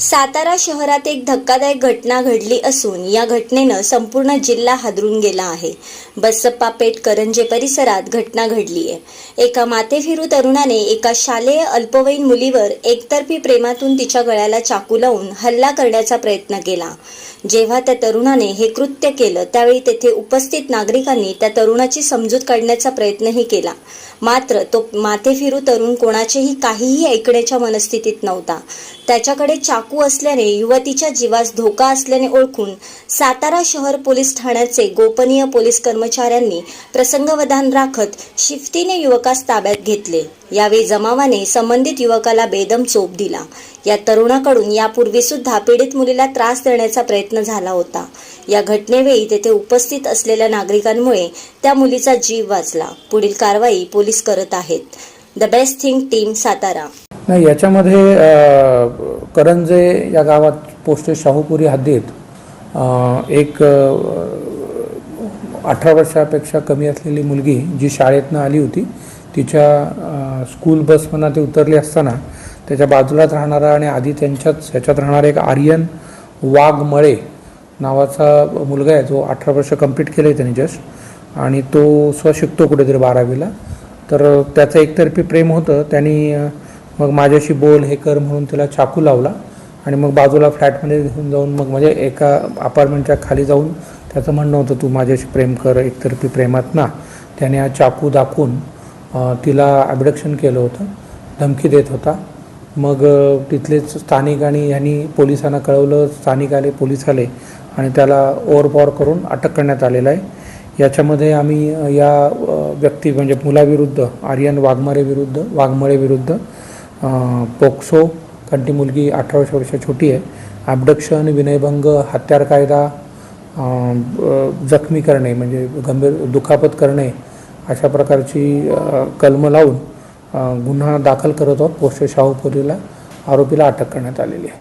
सातारा शहरात एक धक्कादायक घटना घडली असून या घटनेनं संपूर्ण जिल्हा हादरून गेला आहे. बसप्पा पेठ करंजे परिसरात घटना घडली आहे एका माथेफिरू तरुणाने एका शालेय अल्पवयीन मुलीवर एकतर्फी प्रेमातून तिच्या गळ्याला चाकू लावून हल्ला करण्याचा प्रयत्न केला. जेव्हा त्या तरुणाने हे कृत्य केलं त्यावेळी तेथे उपस्थित नागरिकांनी त्या तरुणाची समजूत काढण्याचा प्रयत्नही केला. मात्र तो माथेफिरू तरुण कोणाचेही काहीही ऐकण्याच्या मनस्थितीत नव्हता. त्याच्याकडे चाकू असल्याने युवतीच्या जीवास धोका असल्याने ओळखून सातारा शहर पोलीस ठाण्याचे गोपनीय पोलीस कर्मचाऱ्यांनी प्रसंगवधान राखत शिफ्तीने युवकास ताब्यात घेतले. यावेळी जमावाने संबंधित युवकाला बेदम चोप दिला. या तरुणाकडून यापूर्वी सुद्धा पीडित मुलीला त्रास देण्याचा प्रयत्न झाला होता. या घटनेवेळी तेथे उपस्थित असलेल्या नागरिकांमुळे त्या मुलीचा जीव वाचला. पुढील कारवाई पोलीस करत आहेत. The best thing team Satara. नाही याच्यामध्ये करंजे या गावात पोस्टे शाहूपुरी हद्दीत एक अठरा वर्षापेक्षा कमी असलेली मुलगी जी शाळेतनं आली होती तिच्या स्कूल बसमधनं ती उतरली असताना त्याच्या बाजूलाच राहणारा आणि आधी त्यांच्याच ह्याच्यात राहणारा एक आर्यन वाघमळे नावाचा मुलगा आहे जो अठरा वर्ष कंप्लीट केलं आहे त्यांनी जस्ट आणि तो स्व शिकतो कुठेतरी बारावीला. तर त्याचं एकतर्फी प्रेम होतं. त्यांनी मग माझ्याशी बोल हे कर म्हणून तिला चाकू लावला आणि मग बाजूला फ्लॅटमध्ये घेऊन जाऊन मग म्हणजे एका अपार्टमेंटच्या खाली जाऊन त्याचं म्हणणं होतं तू माझ्याशी प्रेम कर एकतर्फी प्रेमात ना. त्याने हा चाकू दाखवून तिला ॲबडक्शन केलं होतं धमकी देत होता. मग तिथलेच स्थानिक आणि ह्यांनी पोलिसांना कळवलं स्थानिक आले पोलीस आले आणि त्याला ओव्हरपॉवर करून अटक करण्यात आलेलं आहे. याच्यामध्ये आम्ही या व्यक्ती म्हणजे मुलाविरुद्ध आर्यन वाघमारे विरुद्ध वाघमळे विरुद्ध पोक्सो कारण ती मुलगी अठरा वर्ष छोटी आहे. ॲबडक्शन विनयभंग हत्यार कायदा जखमी करणे म्हणजे गंभीर दुखापत करणे अशा प्रकारची कलमं लावून गुन्हा दाखल करत आहोत. पोस्ट शाहूपुरीला आरोपीला अटक करण्यात आलेली आहे.